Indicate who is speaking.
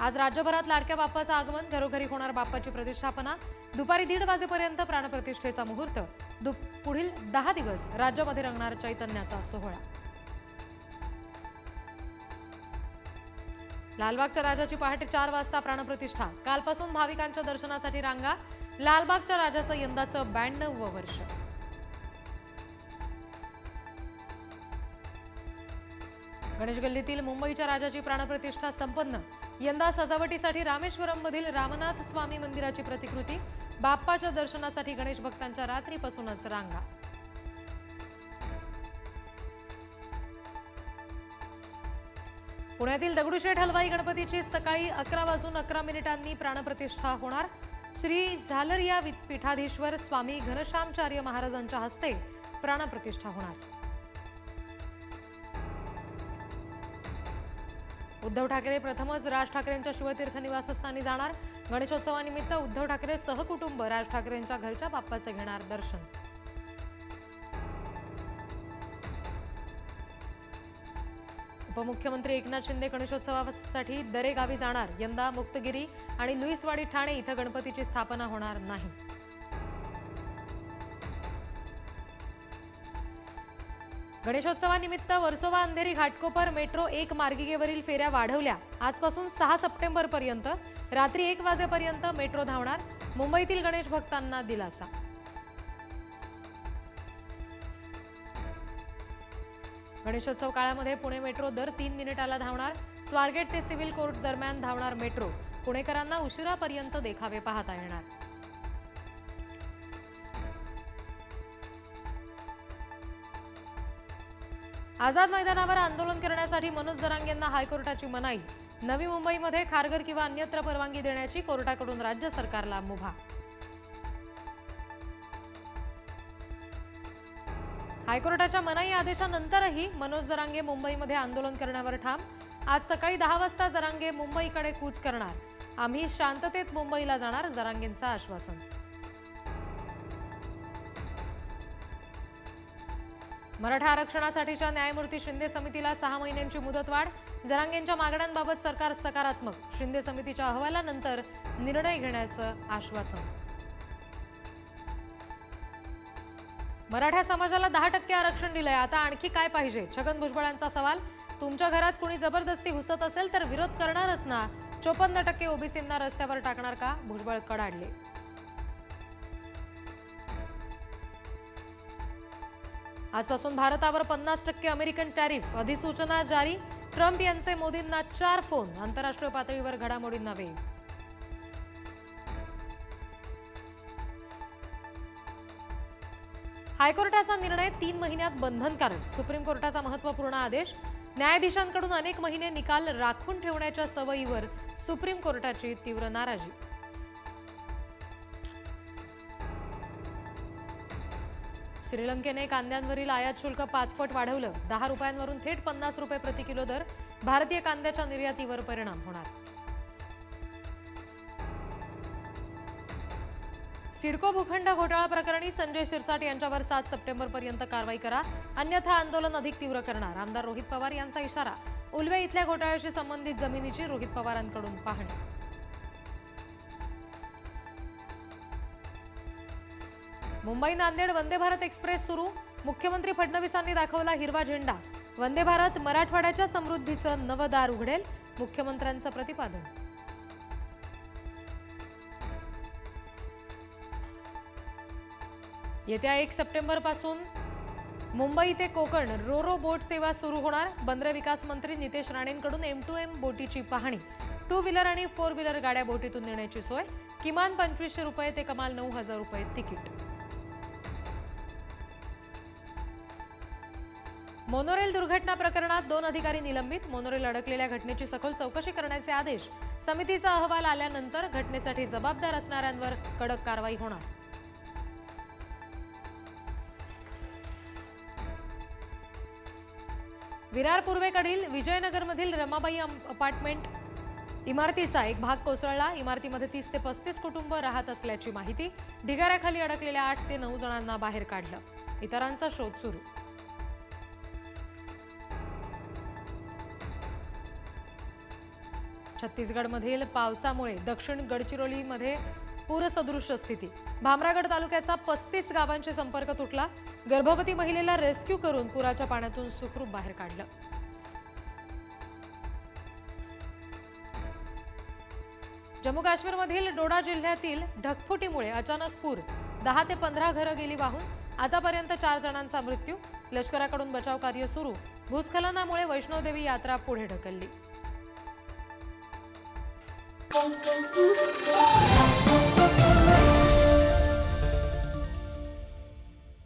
Speaker 1: आज राज्यभरात लाडक्या बाप्पाचं आगमन घरोघरी होणार बाप्पाची प्रतिष्ठापना. दुपारी दीड वाजेपर्यंत प्राणप्रतिष्ठेचा मुहूर्त. दु पुढील दहा दिवस राज्यामध्ये रंगणार चैतन्याचा सोहळा. लालबागच्या राजाची पहाटे चार वाजता प्राणप्रतिष्ठा. कालपासून भाविकांच्या दर्शनासाठी रांगा. लालबागच्या राजाचं यंदाचं ब्याण्णववं वर्ष. गणेश गल्लीतील मुंबईच्या राजाची प्राणप्रतिष्ठा संपन्न. यंदा सजावटीसाठी रामेश्वरममधील रामनाथ स्वामी मंदिराची प्रतिकृती बाप्पाच्या दर्शनासाठी गणेश भक्तांच्या रात्रीपासूनच रांगा. पुण्यातील दगडूशेठ हलवाई गणपतीची सकाळी अकरा वाजून अकरा मिनिटांनी प्राणप्रतिष्ठा होणार. श्री झालरिया पीठाधीश्वर स्वामी घनश्यामचार्य महाराजांच्या हस्ते प्राणप्रतिष्ठा होणार. उद्धव ठाकरे प्रथमच राज ठाकरेंच्या शिवतीर्थ निवासस्थानी जाणार. गणेशोत्सवानिमित्त उद्धव ठाकरे सहकुटुंब राज ठाकरेंच्या घरच्या बाप्पाचे घेणार दर्शन. उपमुख्यमंत्री एकनाथ शिंदे गणेशोत्सवासाठी दरे गावी जाणार. यंदा मुक्तगिरी आणि लुईसवाडी ठाणे इथं गणपतीची स्थापना होणार नाही. गणेशोत्सवानिमित्त वर्सोवा अंधेरी घाटकोपर मेट्रो एक मार्गिकेवरील फेऱ्या वाढवल्या. आजपासून सहा सप्टेंबर पर्यंत रात्री एक वाजेपर्यंत मेट्रो धावणार. मुंबईतील गणेश भक्तांना दिलासा. गणेशोत्सव काळामध्ये पुणे मेट्रो दर तीन मिनिटाला धावणार. स्वारगेट ते सिव्हिल कोर्ट दरम्यान धावणार मेट्रो. पुणेकरांना उशिरापर्यंत देखावे पाहता येणार. आझाद मैदानावर आंदोलन करण्यासाठी मनोज जरांगेंना हायकोर्टाची मनाई. नवी मुंबईमध्ये खारघर किंवा अन्यत्र परवानगी देण्याची कोर्टाकडून राज्य सरकारला मुभा. हायकोर्टाच्या मनाई आदेशानंतरही मनोज जरांगे मुंबईमध्ये आंदोलन करण्यावर ठाम. आज सकाळी दहा वाजता जरांगे मुंबईकडे कूच करणार. आम्ही शांततेत मुंबईला जाणार जरांगेंचं आश्वासन. मराठा आरक्षणासाठीच्या न्यायमूर्ती शिंदे समितीला सहा महिन्यांची मुदतवाढ. जरांगेंच्या मागण्यांबाबत सरकार सकारात्मक. शिंदे समितीच्या अहवालानंतर निर्णय घेण्याचं आश्वासन. मराठा समाजाला दहा टक्के आरक्षण दिलंय. आता आणखी काय पाहिजे? छगन भुजबळांचा सवाल? तुमच्या घरात कुणी जबरदस्ती घुसत असेल तर विरोध करणारच ना? चोपन्न टक्के ओबीसींना रस्त्यावर टाकणार का? भुजबळ कडाडले. आजपासून भारतावर पन्नास टक्के अमेरिकन टॅरिफ. अधिसूचना जारी. ट्रम्प यांचे मोदींना चार फोन. आंतरराष्ट्रीय पातळीवर घडामोडींना वेग हायकोर्टाचा निर्णय तीन महिन्यात बंधनकारक. सुप्रीम कोर्टाचा महत्त्वपूर्ण आदेश. न्यायाधीशांकडून अनेक महिने निकाल राखून ठेवण्याच्या सवयीवर सुप्रीम कोर्टाची तीव्र नाराजी. श्रीलंकेने कांद्यांवरील आयात शुल्क पाचपट वाढवलं. दहा रुपयांवरून थेट पन्नास रुपये प्रति किलो दर. भारतीय कांद्याच्या निर्यातीवर परिणाम होणार. सिडको भूखंड घोटाळा प्रकरणी संजय शिरसाट यांच्यावर सात सप्टेंबर पर्यंत कारवाई करा. अन्यथा आंदोलन अधिक तीव्र करणार. आमदार रोहित पवार यांचा इशारा. उलवे इथल्या घोटाळ्याशी संबंधित जमिनीची रोहित पवारांकडून पाहणी. मुंबई नांदेड वंदे भारत एक्सप्रेस सुरू. मुख्यमंत्री फडणवीसांनी दाखवला हिरवा झेंडा. वंदे भारत मराठवाड्याच्या समृद्धीचं नवदार उघडेल मुख्यमंत्र्यांचं प्रतिपादन. येत्या एक सप्टेंबरपासून मुंबई ते कोकण रोरो बोट सेवा सुरू होणार. बंदर विकास मंत्री नितेश राणेंकडून एम टू एम बोटीची पाहणी. टू व्हीलर आणि फोर व्हीलर गाड्या बोटीतून नेण्याची सोय. किमान पंचवीसशे रुपये ते कमाल नऊ हजार रुपये तिकीट. मोनोरेल दुर्घटना प्रकरणात दोन अधिकारी निलंबित. मोनोरेल अडकलेल्या घटनेची सखोल चौकशी करण्याचे आदेश. समितीचा अहवाल आल्यानंतर घटनेसाठी जबाबदार असणाऱ्यांवर कडक कारवाई होणार. विरार पूर्वेकडील विजयनगरमधील रमाबाई अपार्टमेंट इमारतीचा एक भाग कोसळला. इमारतीमध्ये तीस ते पस्तीस कुटुंब राहत असल्याची माहिती. ढिगाऱ्याखाली अडकलेल्या आठ ते नऊ जणांना बाहेर काढलं. इतरांचा शोध सुरू. छत्तीसगडमधील पावसामुळे दक्षिण गडचिरोलीमध्ये पूरसदृश्य स्थिती. भामरागड तालुक्याचा पस्तीस गावांचे संपर्क तुटला. गर्भवती महिलेला रेस्क्यू करून पुराच्या पाण्यातून सुखरूप बाहेर काढलं. जम्मू काश्मीरमधील डोडा जिल्ह्यातील ढगफुटीमुळे अचानक पूर. दहा ते पंधरा घरं गेली वाहून. आतापर्यंत चार जणांचा मृत्यू. लष्कराकडून बचाव कार्य सुरू. भूस्खलनामुळे वैष्णोदेवी यात्रा पुढे ढकलली. Música